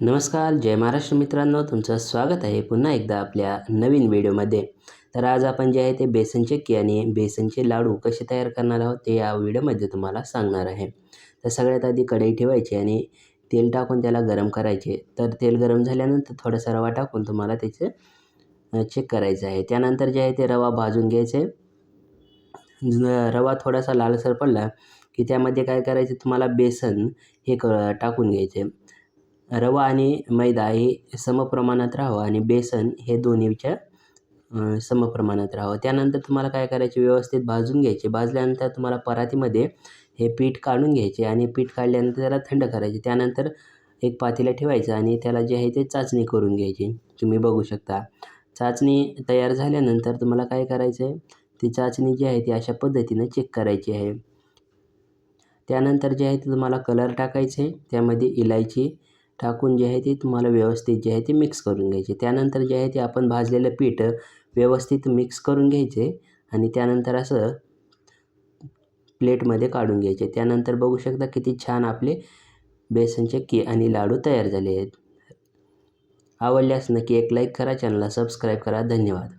नमस्कार जय महाराष्ट्र मित्रांनो. तुमचं स्वागत आहे पुन्हा एकदा आपल्या नवीन व्हिडिओमध्ये. तर आज आपण जे आहे ते बेसन चक्की आणि बेसनचे लाडू कसे तयार करणार आहोत ते या व्हिडिओमध्ये तुम्हाला सांगणार आहे. तर सगळ्यात आधी कढई ठेवायची आणि तेल टाकून त्याला गरम करायचे. तर तेल गरम झाल्यानंतर थोडासा रवा टाकून तुम्हाला त्याचे चेक करायचं आहे. त्यानंतर जे आहे ते रवा भाजून घ्यायचे. रवा थोडासा लालसर पडला की त्यामध्ये काय करायचं तुम्हाला बेसन हे क टाकून घ्यायचे. रवा आणि मैदा हे समप्रमाणात राहावं आणि बेसन हे दोन्हीच्या समप्रमाणात राहावं. त्यानंतर तुम्हाला काय करायचे? व्यवस्थित भाजून घ्यायचे. भाजल्यानंतर तुम्हाला परातीमध्ये हे पीठ काढून घ्यायचे आणि पीठ काढल्यानंतर त्याला थंड करायचे. त्यानंतर एक पातेलं ठेवायचं आणि त्याला जे आहे ते चाचणी करून घ्यायची. तुम्ही बघू शकता. चाचणी तयार झाल्यानंतर तुम्हाला काय करायचं आहे ती चाचणी जी आहे ती अशा पद्धतीनं चेक करायची आहे. त्यानंतर जे आहे ते तुम्हाला कलर टाकायचे. त्यामध्ये इलायची टाकून जे आहे ते तुम्हाला व्यवस्थित जे आहे ते मिक्स करून घ्यायचे. त्यानंतर जे आहे ते आपण भाजलेलं पीठ व्यवस्थित मिक्स करून घ्यायचे आणि त्यानंतर असं प्लेटमध्ये काढून घ्यायचे. त्यानंतर बघू शकता किती छान आपले बेसनचे के आणि लाडू तयार झाले आहेत. आवडल्यास नक्की एक लाईक करा चॅनलला सबस्क्राईब करा. धन्यवाद.